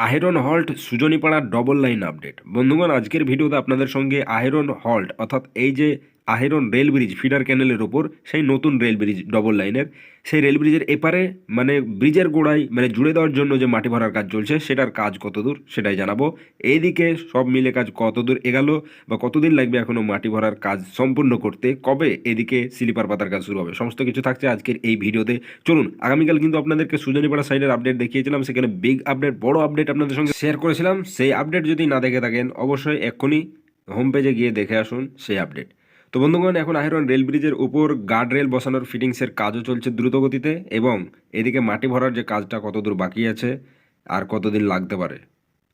আহেরন halt সুজনীপাড়ার double line update বন্ধুগণ, আজকের ভিডিওতে আপনাদের সঙ্গে আহেরন হল্ট অর্থাৎ এই যে আহেরন রেল ব্রিজ, ফিডার ক্যানেলের ওপর সেই নতুন রেল ব্রিজ ডবল লাইনের সেই রেল ব্রিজের এপারে মানে ব্রিজের গোড়ায় মানে জুড়ে দেওয়ার জন্য যে মাটি ভরার কাজ চলছে, সেটার কাজ কতদূর সেটাই জানাব। এইদিকে সব মিলে কাজ কতদূর এগালো বা কতদিন লাগবে এখনও মাটি ভরার কাজ সম্পূর্ণ করতে? কবে এদিকে স্লিপার পাতার কাজ শুরু হবে? সমস্ত কিছু থাকছে আজকের এই ভিডিওতে। চলুন, আগামীকাল কিন্তু আপনাদেরকে সুজনীপাড়া সাইডের আপডেট দেখিয়েছিলাম, সেখানে বিগ আপডেট বড় আপডেট আপনাদের সঙ্গে শেয়ার করেছিলাম। সেই আপডেট যদি না দেখে থাকেন, অবশ্যই এক্ষুনি হোম পেজে গিয়ে দেখে আসুন সেই আপডেট তো বন্ধুগণ, এখন আহিরন রেল ব্রিজের উপর গার্ড রেল বসানোর ফিটিংসের কাজও চলছে দ্রুত গতিতে এবং এদিকে মাটি ভরার যে কাজটা কতদূর বাকি আছে আর কতদিন লাগতে পারে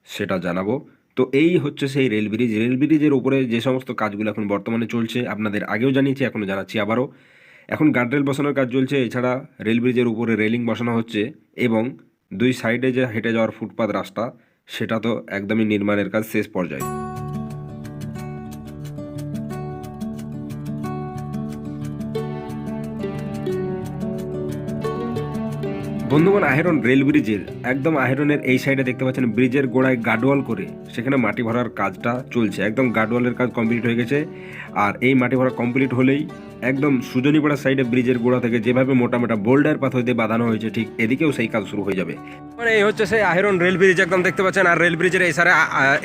সেটা জানাব। তো এই হচ্ছে সেই রেল ব্রিজ। রেল ব্রিজের উপরে যে সমস্ত কাজগুলো এখন বর্তমানে চলছে, আপনাদের আগেও জানিয়েছি এখনও জানাচ্ছি আবারও। এখন গার্ড রেল বসানোর কাজ চলছে, এছাড়া রেল ব্রিজের উপরে রেলিং বসানো হচ্ছে এবং দুই সাইডে যে হেঁটে যাওয়ার ফুটপাত রাস্তা, সেটা তো একদমই নির্মাণের কাজ শেষ পর্যায়ে। বন্ধুগণ, আহেরন রেল ব্রিজের, একদম আহেরনের এই সাইডে দেখতে পাচ্ছেন, ব্রিজের গোড়ায় গার্ডওয়াল করে সেখানে মাটি ভরার কাজটা চলছে। একদম গার্ডওয়ালের কাজ কমপ্লিট হয়ে গেছে। আর এই মাটি ভরা কমপ্লিট হলেই একদম সুজনীপাড়া সাইডে ব্রিজের গোড়া থেকে যেভাবে মোটা মোটা বোল্ডার পাথর দিয়ে বাঁধানো হয়েছে, ঠিক এদিকেও সেই কাজ শুরু হয়ে যাবে। মানে এই হচ্ছে সেই আহেরন রেল ব্রিজ, একদম দেখতে পাচ্ছেন, আর রেল ব্রিজের এই সাইডে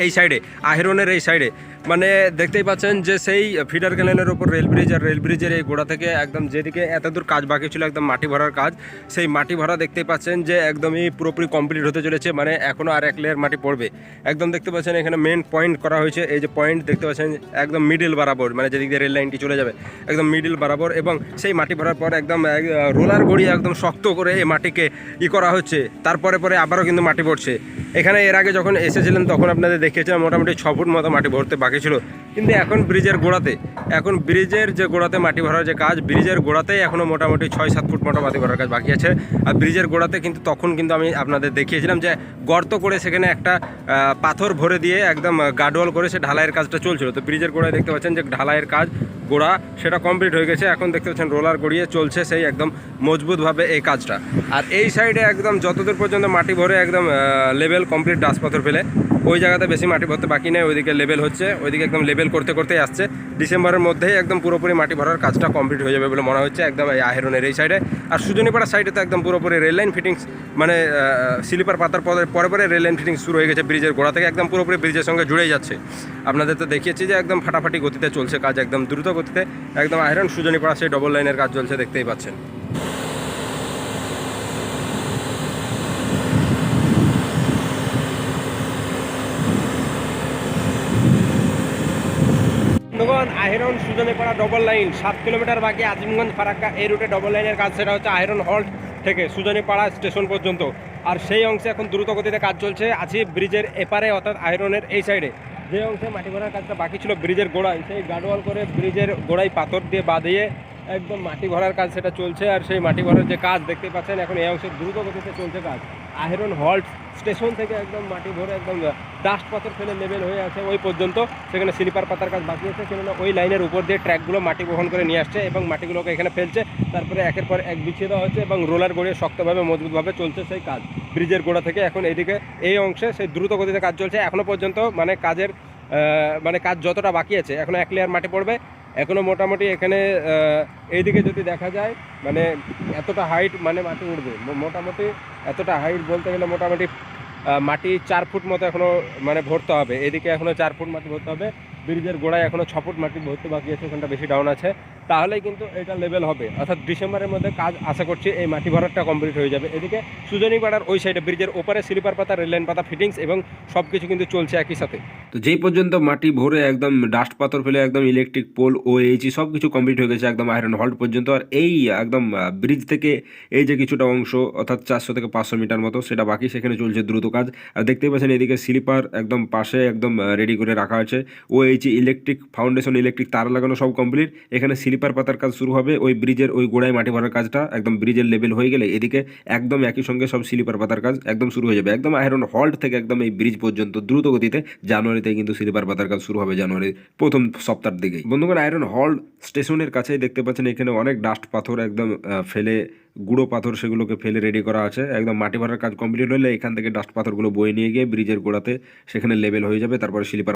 এই সাইডে আহেরনের এই সাইডে মানে দেখতেই পাচ্ছেন যে সেই ফিডার ক্যানেলের ওপর রেল ব্রিজ আর রেল ব্রিজের এই গোড়া থেকে একদম যেদিকে এত দূর কাজ বাকি ছিল, একদম মাটি ভরার কাজ, সেই মাটি ভরা দেখতেই পাচ্ছেন যে একদমই পুরোপুরি কমপ্লিট হতে চলেছে মানে এখনও আর এক লেয়ার মাটি পড়বে। একদম দেখতে পাচ্ছেন এখানে মেন পয়েন্ট করা হয়েছে, এই যে পয়েন্ট দেখতে পাচ্ছেন একদম মিডিল বরাবর মানে যেদিক দিয়ে রেল লাইনটি চলে যাবে, একদম মিডিল বরাবর এবং সেই মাটি ভরার পর একদম রোলার গড়িয়ে একদম শক্ত করে এই মাটিকে ই করা হচ্ছে, তারপরে পরে আবারও কিন্তু মাটি পড়ছে। এখানে এর আগে যখন এসেছিলেন, তখন আপনাদের দেখিয়েছিলাম, মোটামুটি ছ ফুট মতো মাটি ভরতে বাকি ছিল। কিন্তু এখন ব্রিজের গোড়াতে, এখন ব্রিজের যে গোড়াতে মাটি ভরার যে কাজ, ব্রিজের গোড়াতেই এখনও মোটামুটি ছয় সাত ফুট মতো মাটি ভরার কাজ বাকি আছে। আর ব্রিজের গোড়াতে কিন্তু তখন কিন্তু আমি আপনাদের দেখিয়েছিলাম যে গর্ত করে সেখানে একটা পাথর ভরে দিয়ে একদম গার্ডওয়াল করে সে ঢালাইয়ের কাজটা চলছিল। তো ব্রিজের গোড়ায় দেখতে পাচ্ছেন যে ঢালাইয়ের কাজ গোড়া সেটা কমপ্লিট হয়ে গেছে। এখন দেখতে পাচ্ছেন রোলার গড়িয়ে চলছে সেই একদম মজবুতভাবে এই কাজটা। আর এই সাইডে একদম যতদূর পর্যন্ত মাটি ভরে একদম লেভেল কমপ্লিট ডাস পাথর ফেলে। ওই জায়গাতে বেশি মাটি ভরতে বাকি নেই, ওইদিকে লেভেল হচ্ছে, ওইদিকে একদম লেভেল করতে করতেই আসছে। ডিসেম্বরের মধ্যেই একদম পুরোপুরি মাটি ভরার কাজটা কমপ্লিট হয়ে যাবে বলে মনে হচ্ছে একদম এই আহেরনের এই সাইডে আর সুজনীপাড়া সাইডে তো একদম পুরোপুরি রেল লাইন ফিটিংস মানে স্লিপার পাতার পরে পরে পরে রেল লাইন ফিটিংস শুরু হয়ে গেছে ব্রিজের গোড়া থেকে, একদম পুরোপুরি ব্রিজের সঙ্গে জুড়েই যাচ্ছে। আপনাদের তো দেখিয়েছি যে একদম ফাটাফাটি গতিতে চলছে কাজ একদম দ্রুত গতিতে। একদম আয়রন সুজনীপাড়া সেই ডবল লাইনের কাজ চলছে, দেখতেই পাচ্ছেন। আহিরন সুজনেপাড়া ডবল লাইন সাত কিলোমিটার বাকি আজিমগঞ্জ ফারাক্কা, এই রুটে ডবল লাইনের কাজ সেটা হচ্ছে আহিরন হল্ট থেকে সুজনীপাড়া স্টেশন পর্যন্ত। আর সেই অংশে এখন দ্রুত গতিতে কাজ চলছে আছি ব্রিজের এপারে, অর্থাৎ আহিরনের এই সাইডে যে অংশে মাটি ভরার কাজটা বাকি ছিল ব্রিজের গোড়ায়, সেই গার্ডওয়াল করে ব্রিজের গোড়ায় পাথর দিয়ে বাঁধিয়ে একদম মাটি ভরার কাজ সেটা চলছে। আর সেই মাটি ভরার যে কাজ দেখতে পাচ্ছেন, এখন এই অংশে দ্রুত গতিতে চলছে কাজ। আহিরন হল্ট স্টেশন থেকে একদম মাটি ভরে একদম ডাস্ট পাথর ফেলে লেভেল হয়ে আছে ওই পর্যন্ত। সেখানে স্লিপার পাতার কাজ বাকি আছে। কেননা ওই লাইনের উপর দিয়ে ট্র্যাকগুলো মাটি বহন করে নিয়ে আসছে এবং মাটিগুলোকে এখানে ফেলছে। তারপরে একের পর এক বিছিয়ে দেওয়া হচ্ছে এবং রোলার গড়িয়ে শক্তভাবে, মজবুতভাবে চলছে সেই কাজ। ব্রিজের গোড়া থেকে এখন এইদিকে এই অংশে সেই দ্রুত গতিতে কাজ চলছে। এখনও পর্যন্ত মানে কাজের মানে কাজ যতটা বাকি আছে, এখন এক লেয়ার মাটি পড়বে। এখনও মোটামুটি এখানে এইদিকে যদি দেখা যায় মানে এতটা হাইট মানে মাটি উঠবে। মোটামুটি এতটা হাইট বলতে গেলে মোটামুটি মাটি চার ফুট মতো এখনও মানে ভরতে হবে। এদিকে এখনও চার ফুট মাটি ভরতে হবে। ব্রিজের গোড়ায় এখনও ছ ফুট মাটি ভরতে বাকি আছে, ওখানটা বেশি ডাউন আছে। তাহলেই কিন্তু এটা লেভেল হবে। অর্থাৎ ডিসেম্বরের মধ্যে কাজ আশা করছি এই মাটি ভরাটটা কমপ্লিট হয়ে যাবে। এদিকে সুজনীপাড়ার ওই সাইডে ব্রিজের ওপারে স্লিপার পাতা, রেল লাইন পাতা ফিটিংস এবং সব কিছু কিন্তু চলছে একই সাথে। তো যেই পর্যন্ত মাটি ভরে একদম ডাস্ট পাথর ফেলে একদম ইলেকট্রিক পোল ও এইচি সব কিছু কমপ্লিট হয়ে গেছে একদম আয়রন হল্ট পর্যন্ত। আর এই, একদম ব্রিজ থেকে এই যে কিছুটা অংশ, অর্থাৎ চারশো থেকে পাঁচশো মিটার মতো, সেটা বাকি সেখানে চলছে দ্রুত কাজ। আর দেখতেই পাচ্ছেন এদিকে স্লিপার একদম পাশে একদম রেডি করে রাখা আছে। ও এইচি ইলেকট্রিক ফাউন্ডেশন ইলেকট্রিক তার লাগানো সব কমপ্লিট এখানে স্লিপার পাতার কাজ শুরু হবে, ওই ব্রিজের ওই গোড়ায় মাটি ভরার কাজটা, একদম ব্রিজের লেভেল হয়ে গেলে এদিকে একদম একই সঙ্গে সব স্লিপার পাতার কাজ একদম শুরু হয়ে যাবে। একদম আয়রন হল্ট থেকে একদম এই ব্রিজ পর্যন্ত দ্রুত গতিতে জানুয়ারিতে কিন্তু স্লিপার পাতার কাজ শুরু হবে জানুয়ারির প্রথম সপ্তাহের দিকেই। বন্ধুগণ আয়রন হল্ট স্টেশনের কাছেই দেখতে পাচ্ছেন এখানে অনেক ডাস্ট পাথর একদম ফেলে, গুঁড়ো পাথর সেগুলোকে ফেলে রেডি করা আছে। একদম মাটি ভরার কাজ কমপ্লিট হলে এখান থেকে ডাস্ট পাথরগুলো বয়ে নিয়ে গিয়ে ব্রিজের গোড়াতে সেখানে লেভেল হয়ে যাবে, তারপরে স্লিপার